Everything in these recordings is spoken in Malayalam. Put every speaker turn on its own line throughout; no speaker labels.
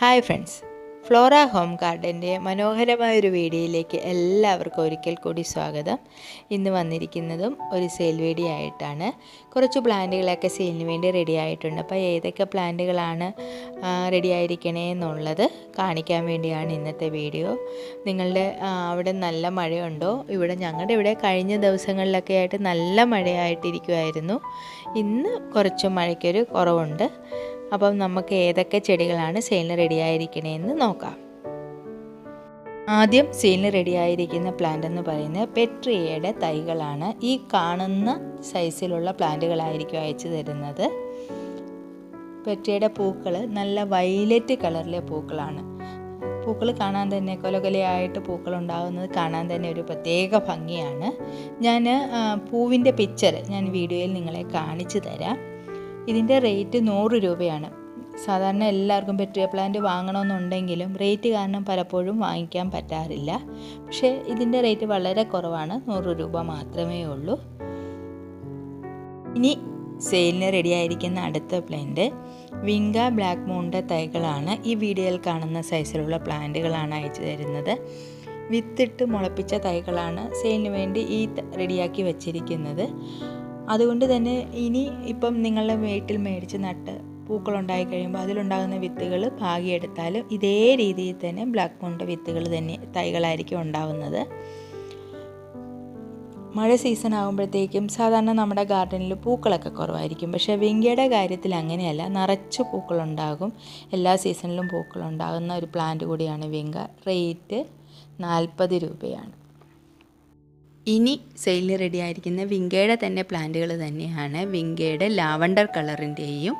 Hi friends. ഫ്ലോറ ഹോം ഗാർഡന്റെ മനോഹരമായ ഒരു വീഡിയോയിലേക്ക് എല്ലാവർക്കും ഒരിക്കൽ കൂടി സ്വാഗതം. ഇന്ന് വന്നിരിക്കുന്നതും ഒരു സെയിൽ വീഡിയോ ആയിട്ടാണ്. കുറച്ച് പ്ലാന്റുകളൊക്കെ സെയിലിന് വേണ്ടി റെഡി ആയിട്ടുണ്ട്. അപ്പോൾ ഏതൊക്കെ പ്ലാന്റുകളാണ് റെഡി ആയിരിക്കണേ എന്നുള്ളത് കാണിക്കാൻ വേണ്ടിയാണ് ഇന്നത്തെ വീഡിയോ. നിങ്ങളുടെ അവിടെ നല്ല മഴയുണ്ടോ? ഇവിടെ ഞങ്ങളുടെ ഇവിടെ കഴിഞ്ഞ ദിവസങ്ങളിലൊക്കെ ആയിട്ട് നല്ല മഴയായിട്ടിരിക്കുമായിരുന്നു ഇന്ന് കുറച്ച് മഴയ്ക്കൊരു കുറവുണ്ട്. അപ്പം നമുക്ക് ഏതൊക്കെ ചെടികളാണ് സെയിലിന് റെഡി ആയിരിക്കണേന്ന് നോക്കാം. ആദ്യം സെയിലിന് റെഡി ആയിരിക്കുന്ന പ്ലാന്റ് എന്ന് പറയുന്നത് പെട്രിയയുടെ തൈകളാണ്. ഈ കാണുന്ന സൈസിലുള്ള പ്ലാന്റുകളായിരിക്കും അയച്ചു തരുന്നത്. പെട്രിയയുടെ പൂക്കൾ നല്ല വയലറ്റ് കളറിലെ പൂക്കളാണ്. പൂക്കൾ കാണാൻ തന്നെ കൊലകൊലയായിട്ട് പൂക്കൾ ഉണ്ടാകുന്നത് കാണാൻ തന്നെ ഒരു പ്രത്യേക ഭംഗിയാണ്. ഞാൻ പൂവിന്റെ പിക്ചർ ഞാൻ വീഡിയോയിൽ നിങ്ങളെ കാണിച്ചു തരാം. ഇതിന്റെ റേറ്റ് നൂറ് രൂപയാണ്. സാധാരണ എല്ലാവർക്കും പെട്രിയ പ്ലാന്റ് വാങ്ങണമെന്നുണ്ടെങ്കിലും റേറ്റ് കാരണം പലപ്പോഴും വാങ്ങിക്കാൻ പറ്റാറില്ല. പക്ഷേ ഇതിന്റെ റേറ്റ് വളരെ കുറവാണ്. നൂറ് രൂപ മാത്രമേ ഉള്ളൂ. ഇനി സെയിലിന് റെഡിയായിരിക്കുന്ന അടുത്ത പ്ലാന്റ് വിങ്ക ബ്ലാക്ക് മൂണിന്റെ തൈകളാണ്. ഈ വീഡിയോയിൽ കാണുന്ന സൈസിലുള്ള പ്ലാന്റുകളാണ് അയച്ചു തരുന്നത്. വിത്തിട്ട് മുളപ്പിച്ച തൈകളാണ് സെയിലിന് വേണ്ടി ഈ റെഡിയാക്കി വച്ചിരിക്കുന്നത്. അതുകൊണ്ട് തന്നെ ഇനി ഇപ്പം നിങ്ങളുടെ വീട്ടിൽ മേടിച്ച് നട്ട് പൂക്കളുണ്ടായി കഴിയുമ്പോൾ അതിലുണ്ടാകുന്ന വിത്തുകൾ പാകിയെടുത്താലും ഇതേ രീതിയിൽ തന്നെ ബ്ലാക്ക് മൂണിന്റെ വിത്തുകൾ തന്നെ തൈകളായിരിക്കും ഉണ്ടാവുന്നത്. മഴ സീസൺ ആകുമ്പോഴത്തേക്കും സാധാരണ നമ്മുടെ ഗാർഡനിൽ പൂക്കളൊക്കെ കുറവായിരിക്കും. പക്ഷേ വിങ്കയുടെ കാര്യത്തിൽ അങ്ങനെയല്ല. നിറച്ച് പൂക്കളുണ്ടാകും. എല്ലാ സീസണിലും പൂക്കളുണ്ടാകുന്ന ഒരു പ്ലാന്റ് കൂടിയാണ് വിങ്ക. റേറ്റ് നാൽപ്പത് രൂപയാണ്. ഇനി സെയിലിന് റെഡി ആയിരിക്കുന്ന വിങ്കയുടെ തന്നെ പ്ലാന്റുകൾ തന്നെയാണ്. വിങ്കയുടെ ലാവണ്ടർ കളറിന്റെയും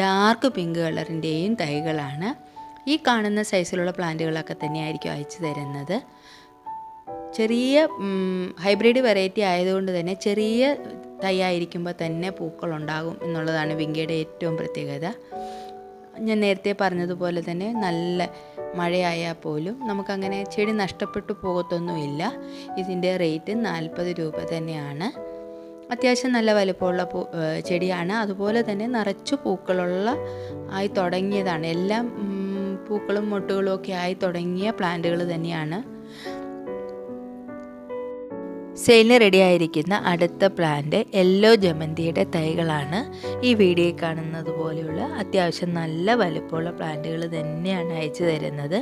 ഡാർക്ക് പിങ്ക് കളറിന്റെയും തൈകളാണ്. ഈ കാണുന്ന സൈസിലുള്ള പ്ലാന്റുകളൊക്കെ തന്നെയായിരിക്കും അയച്ചു തരുന്നത്. ചെറിയ ഹൈബ്രിഡ് വെറൈറ്റി ആയതുകൊണ്ട് തന്നെ ചെറിയ തൈയായിരിക്കുമ്പോൾ തന്നെ പൂക്കൾ ഉണ്ടാകും എന്നുള്ളതാണ് വിങ്കയുടെ ഏറ്റവും പ്രത്യേകത. ഞാൻ നേരത്തെ പറഞ്ഞതുപോലെ തന്നെ നല്ല മഴയായാൽ പോലും നമുക്കങ്ങനെ ചെടി നഷ്ടപ്പെട്ടു പോകത്തൊന്നുമില്ല. ഇതിന്റെ റേറ്റ് നാൽപ്പത് രൂപ തന്നെയാണ്. അത്യാവശ്യം നല്ല വലുപ്പമുള്ള പൂ ചെടിയാണ്. അതുപോലെ തന്നെ നിറച്ചു പൂക്കളുള്ള ആയി തുടങ്ങിയതാണ്. എല്ലാം പൂക്കളും മൊട്ടുകളും ഒക്കെ ആയി തുടങ്ങിയ പ്ലാന്റുകൾ തന്നെയാണ്. സെയിലിന് റെഡിയായിരിക്കുന്ന അടുത്ത പ്ലാന്റ് യെല്ലോ ജമന്തിയുടെ തൈകളാണ് ഈ വീഡിയോ കാണുന്നത് പോലെയുള്ള അത്യാവശ്യം നല്ല വലുപ്പമുള്ള പ്ലാന്റുകൾ തന്നെയാണ് അയച്ചു തരുന്നത്.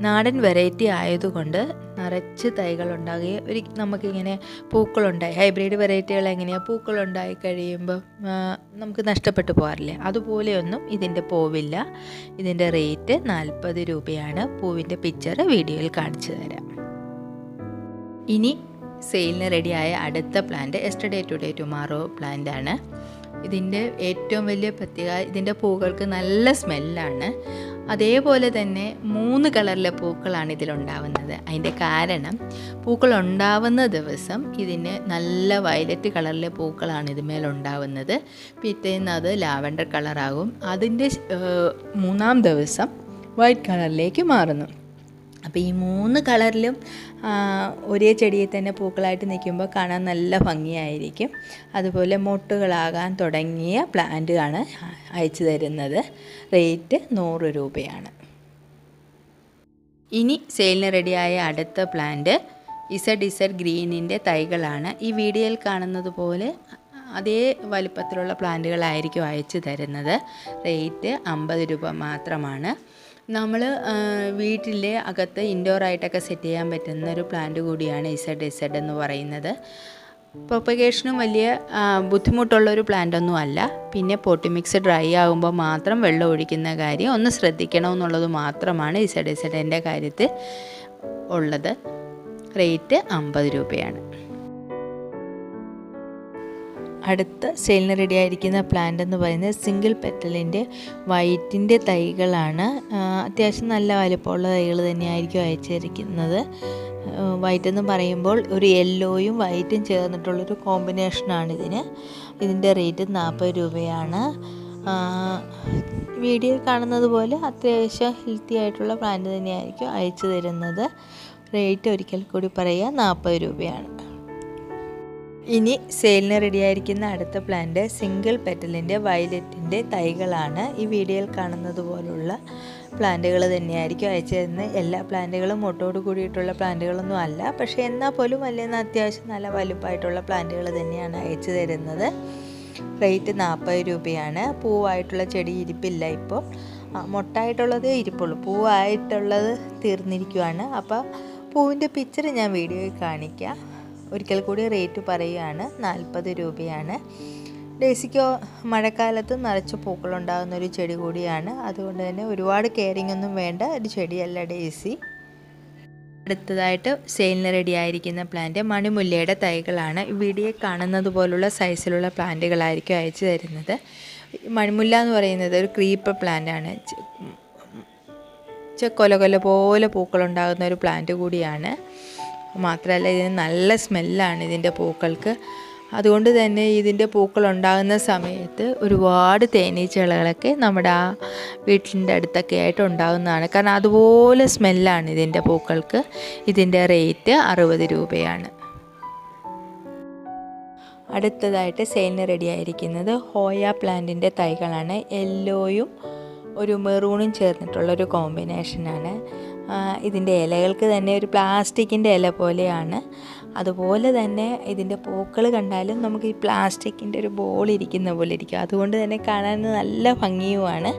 നാടൻ വെറൈറ്റി ആയതുകൊണ്ട് നിറച്ച് തൈകൾ ഉണ്ടാകുകയും ഒരു നമുക്കിങ്ങനെ പൂക്കളുണ്ടായി ഹൈബ്രിഡ് വെറൈറ്റികൾ എങ്ങനെയാണ് പൂക്കളുണ്ടായി കഴിയുമ്പോൾ നമുക്ക് നഷ്ടപ്പെട്ടു പോകാറില്ലേ? അതുപോലെയൊന്നും ഇതിന്റെ പോവില്ല. ഇതിന്റെ റേറ്റ് നാൽപ്പത് രൂപയാണ്. പൂവിന്റെ പിക്ചർ വീഡിയോയിൽ കാണിച്ചു തരാം. ഇനി സെയിലിന് റെഡിയായ അടുത്ത plant yesterday today tomorrow plant ആണ്. ഇതിന്റെ ഏറ്റവും വലിയ പ്രത്യേക ഇതിന്റെ പൂക്കൾക്ക് നല്ല സ്മെല്ലാണ് അതേപോലെ തന്നെ മൂന്ന് കളറിലെ പൂക്കളാണ് ഇതിലുണ്ടാവുന്നത്. അതിന്റെ കാരണം പൂക്കൾ ഉണ്ടാവുന്ന ദിവസം ഇതിന് നല്ല വയലറ്റ് കളറിലെ പൂക്കളാണ് ഇതുമേലുണ്ടാവുന്നത് പിറ്റേന്ന് അത് ലാവൻഡർ കളറാകും അതിന്റെ മൂന്നാം ദിവസം വൈറ്റ് കളറിലേക്ക് മാറുന്നു. അപ്പോൾ ഈ മൂന്ന് കളറിലും ഒരേ ചെടിയിൽ തന്നെ പൂക്കളായിട്ട് നിൽക്കുമ്പോൾ കാണാൻ നല്ല ഭംഗിയായിരിക്കും. അതുപോലെ മൊട്ടുകളാകാൻ തുടങ്ങിയ പ്ലാന്റ് ആണ് അയച്ചു തരുന്നത്. റേറ്റ് നൂറ് രൂപയാണ്. ഇനി സെയിലിന് റെഡിയായ അടുത്ത പ്ലാന്റ് ഇസഡ് ഇസഡ് ഗ്രീനിന്റെ തൈകളാണ്. ഈ വീഡിയോയിൽ കാണുന്നത് പോലെ അതേ വലിപ്പത്തിലുള്ള പ്ലാന്റുകളായിരിക്കും അയച്ചു തരുന്നത്. റേറ്റ് അമ്പത് രൂപ മാത്രമാണ്. നമ്മൾ വീട്ടിലെ അകത്ത് ഇൻഡോർ ആയിട്ടൊക്കെ സെറ്റ് ചെയ്യാൻ പറ്റുന്ന ഒരു പ്ലാന്റ് കൂടിയാണ് ഇസഡ്. ഇസഡ് എന്ന് പറയുന്നത്. പ്രൊപ്പഗേഷനും വലിയ ബുദ്ധിമുട്ടുള്ളൊരു ബുദ്ധിമുട്ടുള്ള ഒരു പ്ലാന്റ് ഒന്നും അല്ല. പിന്നെ പോട്ടി മിക്സ് ഡ്രൈ ആകുമ്പോൾ മാത്രം വെള്ളം ഒഴിക്കുന്ന കാര്യം ഒന്ന് ശ്രദ്ധിക്കണമെന്നുള്ളത് മാത്രമാണ് ഇസഡ്. ഇസഡിന്റെ കാര്യത്തിൽ ഉള്ളത്. റേറ്റ് അമ്പത് രൂപയാണ്. അടുത്ത സെയിലിന് റെഡി ആയിരിക്കുന്ന പ്ലാന്റ് എന്ന് പറയുന്നത് സിംഗിൾ പെറ്റലിന്റെ വൈറ്റിന്റെ തൈകളാണ്. അത്യാവശ്യം നല്ല വലുപ്പമുള്ള തൈകൾ തന്നെയായിരിക്കും അയച്ചിരിക്കുന്നത്. വൈറ്റ് എന്ന് പറയുമ്പോൾ ഒരു യെല്ലോയും വൈറ്റും ചേർന്നിട്ടുള്ളൊരു കോമ്പിനേഷനാണ് ഇതിന്. ഇതിന്റെ റേറ്റ് നാൽപ്പത് രൂപയാണ്. വീഡിയോ കാണുന്നത് പോലെ അത്യാവശ്യം ഹെൽത്തി ആയിട്ടുള്ള പ്ലാന്റ് തന്നെയായിരിക്കും അയച്ചു തരുന്നത്. റേറ്റ് ഒരിക്കൽ കൂടി പറയുക നാൽപ്പത് രൂപയാണ്. ഇനി സെയിലിന് റെഡിയായിരിക്കുന്ന അടുത്ത പ്ലാന്റ് സിംഗിൾ പെറ്റലിന്റെ വയലറ്റിന്റെ തൈകളാണ് ഈ വീഡിയോയിൽ കാണുന്നത് പോലുള്ള പ്ലാന്റുകൾ തന്നെയായിരിക്കും അയച്ചു തരുന്നത് എല്ലാ പ്ലാന്റുകളും മുട്ടോട് കൂടിയിട്ടുള്ള പ്ലാന്റുകളൊന്നും അല്ല. പക്ഷേ എന്നാൽ പോലും അല്ലെന്ന് അത്യാവശ്യം നല്ല വലുപ്പമായിട്ടുള്ള പ്ലാന്റുകൾ തന്നെയാണ് അയച്ചു തരുന്നത്. റേറ്റ് നാൽപ്പത് രൂപയാണ്. പൂവായിട്ടുള്ള ചെടി ഇരിപ്പില്ല ഇപ്പോൾ. മുട്ടായിട്ടുള്ളത് ഇരിപ്പുള്ളൂ. പൂവായിട്ടുള്ളത് തീർന്നിരിക്കുവാണ്. അപ്പോൾ പൂവിന്റെ പിക്ചർ ഞാൻ വീഡിയോയിൽ കാണിക്കാം. ഒരിക്കൽ കൂടി റേറ്റ് പറയുകയാണ്. നാൽപ്പത് രൂപയാണ്. ഡേസിക്കോ മഴക്കാലത്ത് നിറച്ച് പൂക്കളുണ്ടാകുന്ന ഒരു ചെടി കൂടിയാണ്. അതുകൊണ്ട് തന്നെ ഒരുപാട് കെയറിംഗ് ഒന്നും വേണ്ട ഒരു ചെടിയല്ല ഡേസി അടുത്തതായിട്ട് സെയിലിന് റെഡി ആയിരിക്കുന്ന പ്ലാന്റ് മണിമുല്ലയുടെ തൈകളാണ്. വീഡിയോ കാണുന്നത് പോലുള്ള സൈസിലുള്ള പ്ലാന്റുകളായിരിക്കും അയച്ചു തരുന്നത്. മണിമുല്ല എന്ന് പറയുന്നത് ഒരു ക്രീപ്പർ പ്ലാന്റ് ആണ്. കൊല കൊല പോലെ പൂക്കളുണ്ടാകുന്ന ഒരു പ്ലാന്റ് കൂടിയാണ്. മാത്രമല്ല ഇതിന് നല്ല സ്മെല്ലാണ് ഇതിന്റെ പൂക്കൾക്ക്. അതുകൊണ്ട് തന്നെ ഇതിന്റെ പൂക്കൾ ഉണ്ടാകുന്ന സമയത്ത് ഒരുപാട് തേനീച്ചകളൊക്കെ നമ്മുടെ ആ വീട്ടിന്റെ അടുത്തൊക്കെ ആയിട്ട് ഉണ്ടാകുന്നതാണ്. കാരണം അതുപോലെ സ്മെല്ലാണ് ഇതിന്റെ പൂക്കൾക്ക്. ഇതിന്റെ റേറ്റ് അറുപത് രൂപയാണ്. അടുത്തതായിട്ട് സെയിലിന് റെഡി ആയിരിക്കുന്നത് ഹോയ പ്ലാന്റിന്റെ തൈകളാണ്. യെല്ലോയും ഒരു മെറൂണും ചേർന്നിട്ടുള്ള ഒരു കോമ്പിനേഷനാണ്. ഇതിന്റെ ഇലകൾക്ക് തന്നെ ഒരു പ്ലാസ്റ്റിക്കിന്റെ ഇല പോലെയാണ്. അതുപോലെ തന്നെ ഇതിന്റെ പൂക്കൾ കണ്ടാലും നമുക്ക് ഈ പ്ലാസ്റ്റിക്കിന്റെ ഒരു ബോൾ ഇരിക്കുന്ന പോലെ ഇരിക്കും. അതുകൊണ്ട് തന്നെ കാണാൻ നല്ല ഭംഗിയുമാണ്.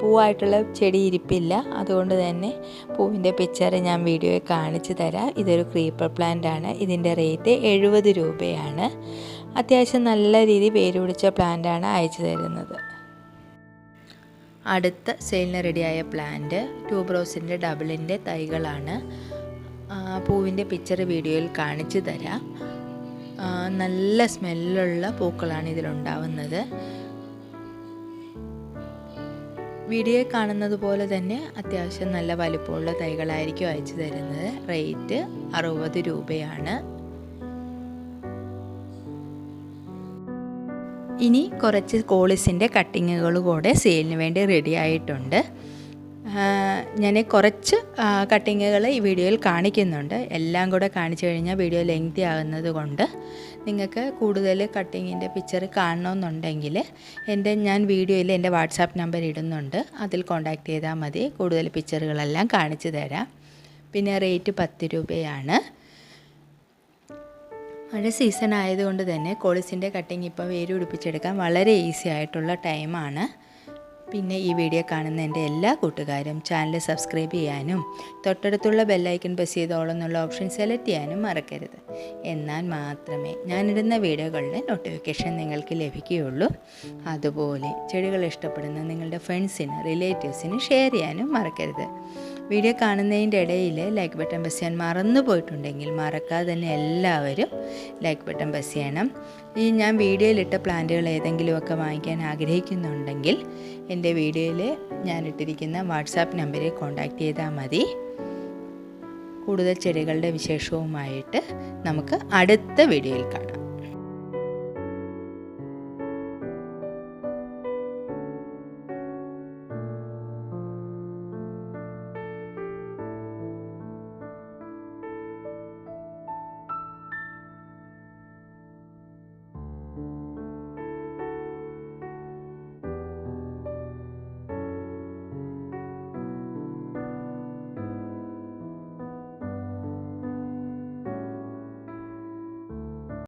പൂവായിട്ടുള്ള ചെടി ഇരിപ്പില്ല. അതുകൊണ്ട് തന്നെ പൂവിന്റെ പിക്ചർ ഞാൻ വീഡിയോയിൽ കാണിച്ചു തരാം. ഇതൊരു ക്രീപ്പർ പ്ലാന്റ് ആണ്. ഇതിന്റെ റേറ്റ് എഴുപത് രൂപയാണ്. അത്യാവശ്യം നല്ല രീതി വേര് പിടിച്ച പ്ലാന്റാണ് അയച്ചു തരുന്നത്. അടുത്ത സെയിലിന് റെഡിയായ പ്ലാന്റ് ട്യൂബ്രോസിന്റെ ഡബിളിന്റെ തൈകളാണ്. പൂവിന്റെ പിക്ചർ വീഡിയോയിൽ കാണിച്ചു തരാം. നല്ല സ്മെല്ലുള്ള പൂക്കളാണ് ഇതിലുണ്ടാവുന്നത്. വീഡിയോയിൽ കാണുന്നത് പോലെ തന്നെ അത്യാവശ്യം നല്ല വലുപ്പമുള്ള തൈകളായിരിക്കും അയച്ചു തരുന്നത്. റേറ്റ് അറുപത് രൂപയാണ്. ഇനി കുറച്ച് കോളിസിന്റെ കട്ടിങ്ങുകൾ കൂടെ സെയിലിന് വേണ്ടി റെഡി ആയിട്ടുണ്ട്. ഞാൻ കുറച്ച് കട്ടിങ്ങുകൾ ഈ വീഡിയോയിൽ കാണിക്കുന്നുണ്ട്. എല്ലാം കൂടെ കാണിച്ചു കഴിഞ്ഞാൽ വീഡിയോ ലെങ്തി ആകുന്നത് കൊണ്ട് നിങ്ങൾക്ക് കൂടുതൽ കട്ടിങ്ങിന്റെ പിക്ചർ കാണണമെന്നുണ്ടെങ്കിൽ എന്റെ ഞാൻ വീഡിയോയിൽ എന്റെ വാട്സാപ്പ് നമ്പർ ഇടുന്നുണ്ട്. അതിൽ കോൺടാക്റ്റ് ചെയ്താൽ മതി. കൂടുതൽ പിക്ചറുകളെല്ലാം കാണിച്ചു തരാം. പിന്നെ റേറ്റ് പത്ത് രൂപയാണ്. മഴ സീസൺ ആയതുകൊണ്ട് തന്നെ കോളിസിന്റെ കട്ടിങ് ഇപ്പോൾ വേര് പിടിപ്പിച്ചെടുക്കാൻ വളരെ ഈസി ആയിട്ടുള്ള ടൈമാണ്. പിന്നെ ഈ വീഡിയോ കാണുന്ന എന്റെ എല്ലാ കൂട്ടുകാരും ചാനൽ സബ്സ്ക്രൈബ് ചെയ്യാനും തൊട്ടടുത്തുള്ള ബെല്ലൈക്കൺ പ്രസ് ചെയ്തോളെന്നുള്ള ഓപ്ഷൻ സെലക്ട് ചെയ്യാനും മറക്കരുത്. എന്നാൽ മാത്രമേ ഞാനിടുന്ന വീഡിയോകളുടെ നോട്ടിഫിക്കേഷൻ നിങ്ങൾക്ക് ലഭിക്കുകയുള്ളൂ. അതുപോലെ ചെടികൾ ഇഷ്ടപ്പെടുന്ന നിങ്ങളുടെ ഫ്രണ്ട്സിന് റിലേറ്റീവ്സിന് ഷെയർ ചെയ്യാനും മറക്കരുത്. വീഡിയോ കാണുന്നതിന്റെ ഇടയിൽ ലൈക്ക് ബട്ടൺ പ്രസ് ചെയ്യാൻ മറന്നു പോയിട്ടുണ്ടെങ്കിൽ മറക്കാതെ തന്നെ എല്ലാവരും ലൈക്ക് ബട്ടൺ പ്രസ് ചെയ്യണം. ഈ ഞാൻ വീഡിയോയിലിട്ട പ്ലാന്റുകൾ ഏതെങ്കിലുമൊക്കെ വാങ്ങിക്കാൻ ആഗ്രഹിക്കുന്നുണ്ടെങ്കിൽ എന്റെ വീഡിയോയിൽ ഞാൻ ഇട്ടിരിക്കുന്ന വാട്സാപ്പ് നമ്പറിൽ കോൺടാക്റ്റ് ചെയ്താൽ മതി. കൂടുതൽ ചെടികളുടെ വിശേഷവുമായിട്ട് നമുക്ക് അടുത്ത വീഡിയോയിൽ കാണാം.